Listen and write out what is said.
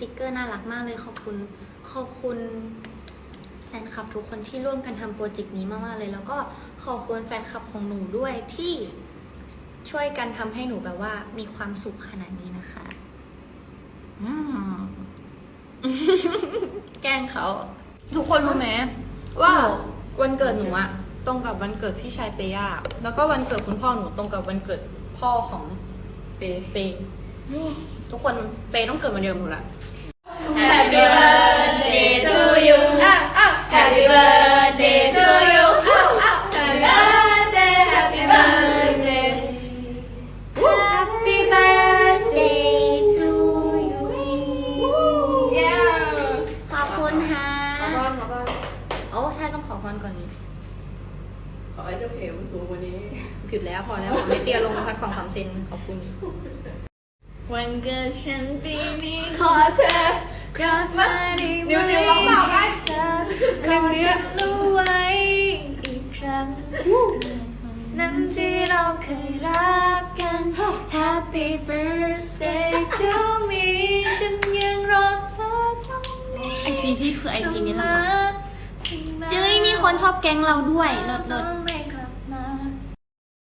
ติกเกอร์น่ารักมากเลยขอบคุณขอบคุณแฟนคลับทุกคนที่ร่วมกันทำโปรเจกต์นี้มากๆเลย แล้วก็ขอบคุณแฟนคลับของหนูด้วยที่ช่วยกันทำให้หนูแบบว่า มีความสุขขนาดนี้นะคะอืมแกล้งเขา ทุกคนรู้ไหมว่าวันเกิดหนูอะตรงกับวันเกิดพี่ชายเปย่าแล้วก็วันเกิดคุณพ่อหนูตรงกับวันเกิดพ่อของเปเปทุกคนเปต้องเกิดวันเดียวกับหนูละ อ้ใช่ต้องขอพรก่อนนี้ขอให้เจ้าเพมสูงกว่านี้ผิดแล้วพอแล้วขอไม่เตี้ยลงพักสองสามเซนขอบคุณ วันเกิดฉันปีนี้ขอเธอกลับมาได้ไหมเดี๋ยวเดี๋ยวร้องเปล่าได้ เธอขอฉันรู้ไว้อีกครั้ง นั้นที่เราเคยรักกัน Happy birthday to me ฉันยังรอเธอตรงนี้ไอจีพี่คือไอจีนี้เราเจ้ยมี คนชอบแก๊งเราด้วยเลิศเลิศไม่